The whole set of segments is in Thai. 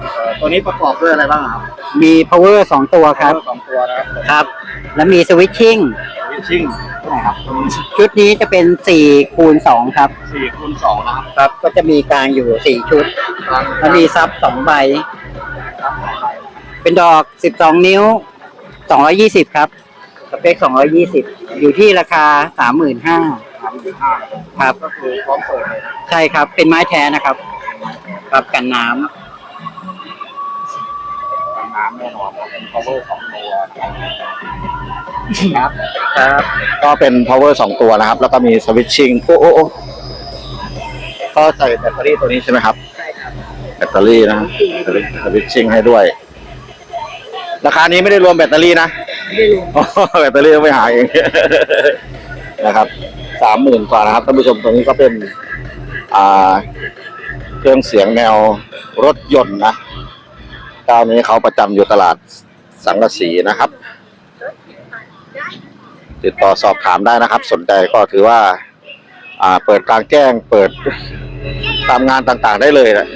เอ่อตัวนี้ประกอบด้วยอะไรบ้างครับมี power สองตัวครับ สองตัวนะครับครับ แล้วมี switching วิชชิ่งนะครับชุดนี้จะเป็น4คูณ2ครับ สี่คูณสองนะครับครับ ก็จะมีกลางอยู่ 4 ชุดแล้วมีซับ2ใบ เป็นดอก 12 นิ้ว 220 ครับ สเปค 220 อยู่ที่ราคา 35,000สามหมื่นห้าครับ ก็คือพร้อมเปิดเลยนะใช่ครับ เป็นไม้แท้นะครับ ครับกันน้ำกัน น้ำแน่นอนเป็น power สองตัวครับครับ ก็เป็น power สองตัวนะครับ แล้วก็มี switching โอ้โอ้โอ้ก็ใส่แบตเตอรี่ตัวนี้ใช่ไหมครับใช่ครับแบตเตอรี่นะสวิตชิ่งให้ด้วย ราคานี้ไม่ได้รวมแบตเตอรี่นะไม่รวมแบตเตอรี่ต้องไปหาเองนะครับสามหมื่นกว่านะครับท่านผู้ชมตรงนี้ก็เป็น อ่า เครื่องเสียงแนวรถยนต์นะ จ้านี้เขาประจำอยู่ตลาดสังกะสีนะครับ ติดต่อสอบถามได้นะครับ สนใจก็ถือว่า อ่าเปิดกลางแจ้งเปิดตามงานต่างๆได้เลยนะ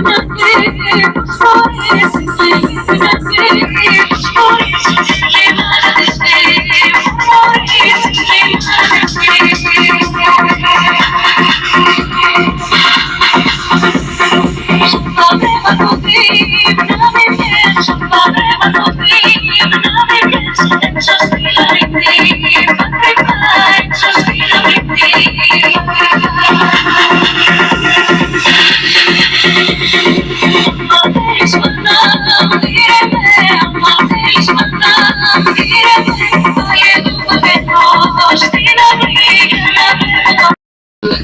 คว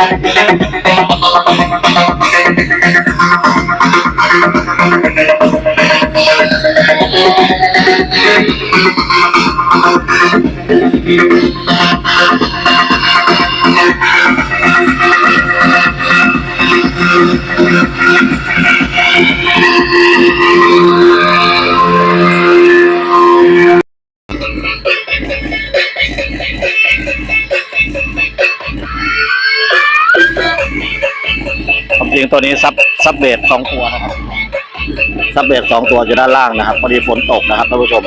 าม ริงตัวนี้ซับซับเบรสองตัวนะครับซับเบรสสองตัวอยู่ด้านล่างนะครับพอดีฝนตกนะครับท่านผู้ชม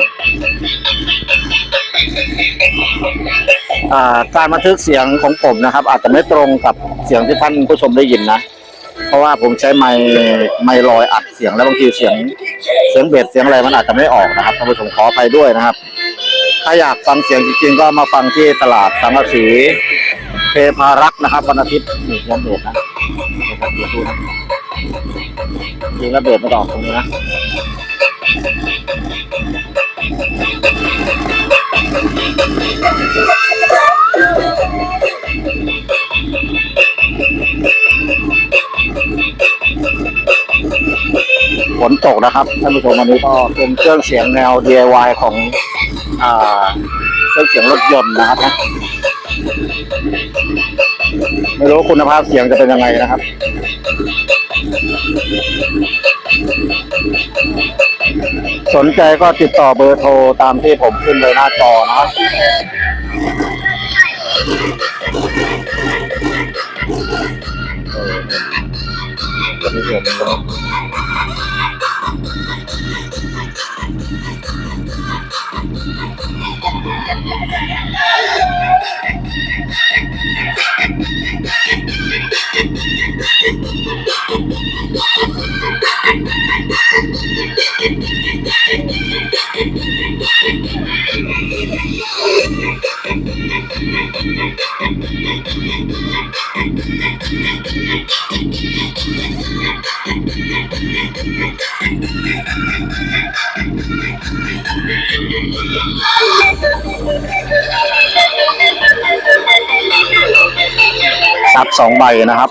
การบันทึกเสียงของผมนะครับ อาจจะไม่ตรงกับเสียงที่ท่านผู้ชมได้ยินนะ เพราะว่าผมใช้ไมค์ไมค์ลอยอัดเสียงแล้วบางทีเสียงเสียงเบสเสียงอะไรมันอาจจะไม่ออกนะครับท่านผู้ชมขออภัยด้วยนะครับ ถ้าอยากฟังเสียงจริงๆก็มาฟังที่ตลาดสังกะสีเทพารักษ์นะครับวันอาทิตย์นี่เสียงเบ นะเดี๋ยวดูนะจริงแล้วเบสไม่ต้องออกตรงนี้นะฝนตกนะครับท่านผู้ชมวันนี้ก็เป็นเครื่องเสียงแนว DIY ของอ่าเครื่องเสียงรถยนต์นะครับนะ ไม่รู้คุณภาพเสียงจะเป็นยังไงนะครับ สนใจก็ติดต่อเบอร์โทรตามที่ผมขึ้นเลยหน้าจอนะครับ ซับสองใบนะครับ